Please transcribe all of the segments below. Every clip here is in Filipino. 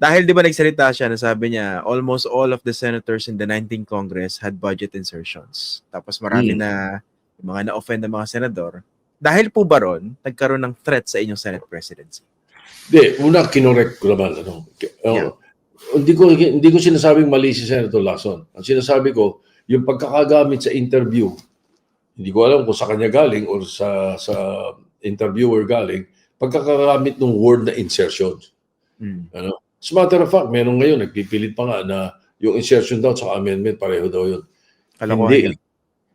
Dahil di ba nagsalita siya na sabi niya, almost all of the senators in the 19th Congress had budget insertions. Tapos marami Hmm. na mga na-offend ng mga senador. Dahil po ba ron, nagkaroon ng threat sa inyong Senate presidency? Hindi, una kinorek ko naman. Ano, uh, Yeah. Hindi ko hindi ko sinasabing mali si Senator Lacson. Ang sinasabi ko, yung pagkakagamit sa interview, hindi ko alam kung sa kanya galing or sa sa interviewer galing, pagkakagamit ng word na insertion. Mm. Ano? As a matter of fact, meron ngayon, nagpipilit pa nga na yung insertion daw sa amendment, pareho daw yun. Kalokohan Hindi. yun.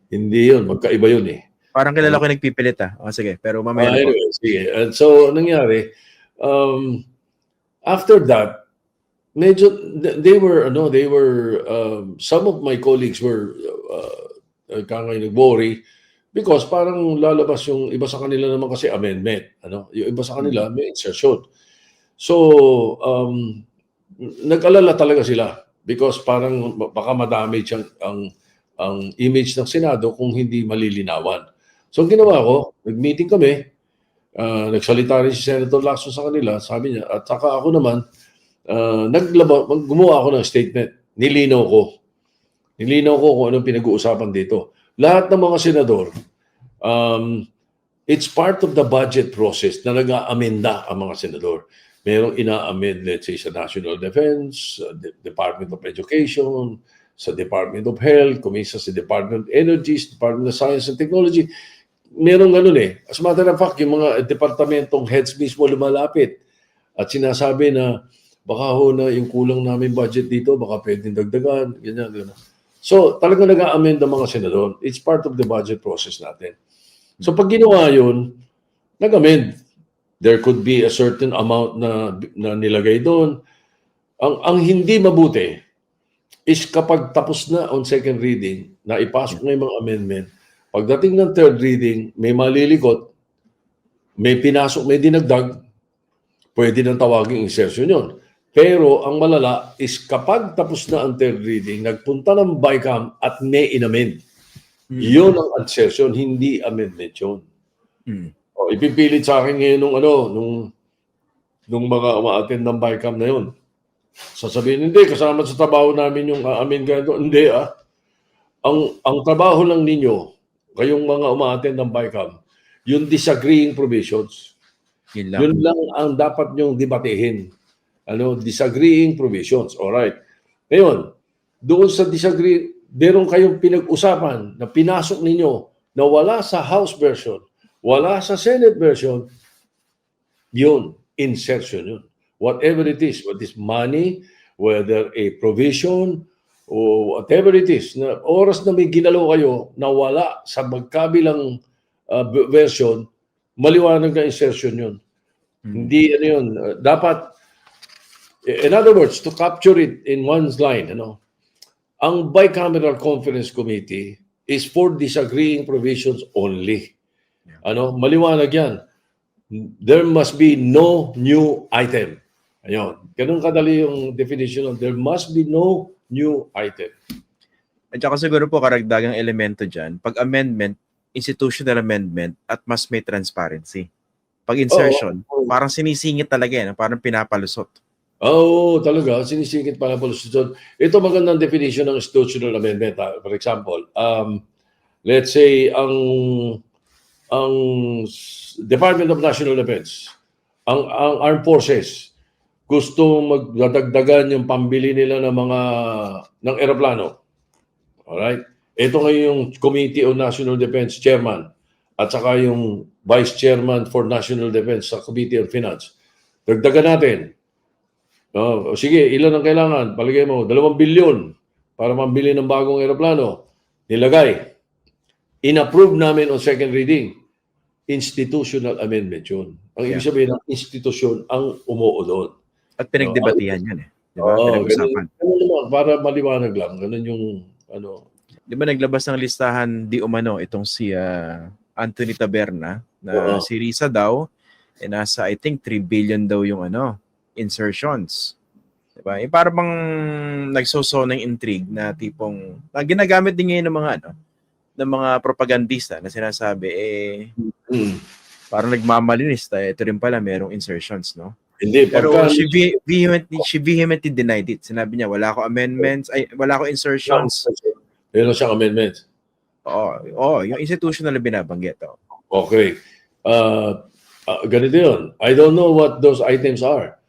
Hindi yun, magkaiba yun eh. Parang kilala ko yung nagpipilit ah. O sige, pero mamaya Ah, po. anyway, sige. And so, nangyari, um, after that, medyo, they were, ano, they were, um, some of my colleagues were, uh, uh, kangay nag-worry because parang lalabas yung iba sa kanila naman kasi amendment. Ano? Yung iba sa kanila may insertion. So, um, nag-alala talaga sila because parang baka madamage ang, ang, ang image ng Senado kung hindi malilinawan. So, ang ginawa ko, nag-meeting kami, ah, nagsalita rin si Senator Lacson sa kanila, sabi niya, at saka ako naman, ah, naglaba, gumawa ako ng statement. Nilinaw ko. Nilinaw ko kung anong pinag-uusapan dito. Lahat ng mga senador, um, it's part of the budget process na nag-aamenda ang mga senador. Merong ina-amend, let's say, sa National Defense, sa De- Department of Education, sa Department of Health, kumisa sa Department of Energy, sa Department of Science and Technology. Merong ganun eh. As a matter of fact, yung mga departamentong heads mismo lumalapit at sinasabi na baka ho na yung kulang namin budget dito, baka pwedeng dagdagan, ganyan, ganyan. So, talaga nag-amend ang mga senador. It's part of the budget process natin. So, pag ginawa yun, nag-amend. There could be a certain amount na, na nilagay doon. Ang, ang hindi mabuti is kapag tapos na on second reading, na ipasok na yung mga amendment, pagdating ng third reading, may malilikot, may pinasok, may dinagdag, pwede nang tawaging insertion yun. Pero ang malala is kapag tapos na ang third reading, nagpunta ng BICAM at may inamend. Mm. Yun ang insertion, hindi amendment yun. Mm. O, ipipilit sa akin ngayon nung ano, nung, nung mga umaattend ng BICAM na yun. Sasabihin, hindi, kasama sa trabaho namin yung amin ganito. Hindi ah. Ang, ang trabaho lang ninyo, kayong mga umaattend ng BICAM, yung disagreeing provisions. Yun lang. Yun lang ang dapat nyong debatehin. Ano, disagreeing provisions. Alright. Ngayon, doon sa disagree, meron kayong pinag-usapan na pinasok ninyo na wala sa House version, wala sa Senate version, yun, insertion yun. Whatever it is, whether it's money, whether a provision, o whatever it is, na oras na may ginalaw kayo na wala sa magkabilang uh, version, maliwanag na insertion yun. Mm. Hindi ano yun. uh, dapat, in other words, to capture it in one's line, ano, ang bicameral conference committee is for disagreeing provisions only. Ano, maliwanag yan. There must be no new item. Ayun. Ganun kadali yung definition of there must be no new item. At saka siguro po karagdagang elemento dyan, pag amendment, institutional amendment, at mas may transparency. Pag insertion, Oo. parang sinisingit talaga yan, parang pinapalusot. Oo, talaga. Sinisingit pala po doon. Ito magandang definition ng institutional amendment. ah. For example, um, let's say ang ang Department of National Defense, ang, ang Armed Forces, gusto magdadagdagan yung pambili nila ng mga ng eroplano. Alright? Ito ngayon yung Committee on National Defense Chairman at saka yung Vice Chairman for National Defense sa Committee on Finance. Dagdagan natin. Oh, sige, ilan ang kailangan? Palagay mo, dalawang bilyon para mambili ng bagong eroplano. Nilagay. In-approve namin on second reading. Institutional amendment yun. Ang ibig Yeah. sabihin ng institusyon ang umuo doon. At pinagdebatihan yan eh. Di ba? Oo, Pinag-usapan. ganun, ganun para maliwanag lang. Ganun yung ano. Di ba naglabas ng listahan di umano itong si ah, Anthony Taberna na Oo. si Risa daw eh nasa I think 3 billion daw yung ano insertions. Di ba? Eh, para bang nagsoso ng intrigue na tipong na ginagamit din ngayon ng mga ano ng mga propagandista na sinasabi eh Mm. parang nagmamalinis tayo ito rin pala merong insertions no Hindi, Pero pagka she, ve- vehemently, she vehemently denied it. Sinabi niya, wala ko amendments, ay, wala ko insertions. meron siyang amendment. Oo, oh, yung institutional na binabanggit. Oh. Okay. Uh, uh, ganito yun. I don't know what those items are.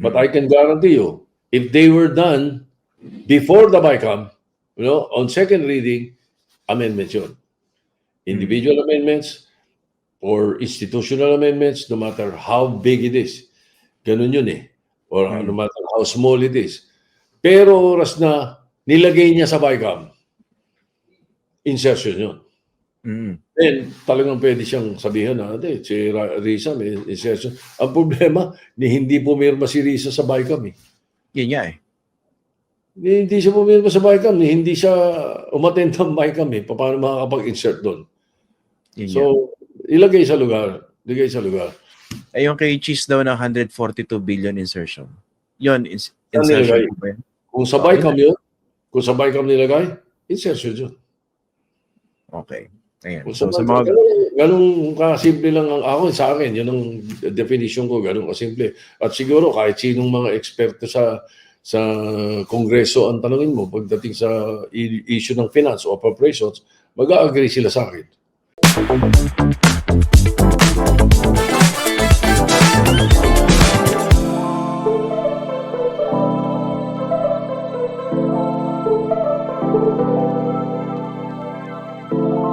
But I can guarantee you, if they were done before the BICAM, you know, on second reading, amendments yun. Individual amendments or institutional amendments, no matter how big it is. Ganun yun eh. Or Mm. no matter how small it is. Pero oras na nilagay niya sa BICAM, insertion yun. Mm. Then, talagang pwede siyang sabihin na, "Ate, si Risa may insertion. Ang problema, ni hindi pumirma si Risa sa BICAM eh. Yun nga eh. Ni hindi siya pumirma sa BICAM, hindi siya umattend ng BICAM eh. Paano makakapag-insert doon? Yun. So, ilagay sa lugar. Ilagay sa lugar. Ay, yung kay Cheese daw ng 142 billion insertion. Yun, ins- insertion yun? Kung sa BICAM yun, kung sa BICAM nilagay, insertion yun. Okay. Ayan. Kung So, sa mga... ganun, ganun kasimple lang ang ako sa akin. Yun ang definition ko, ganun kasimple. At siguro kahit sinong mga eksperto sa sa kongreso ang tanongin mo pagdating sa issue ng finance o appropriations, mag-agree sila sa akin.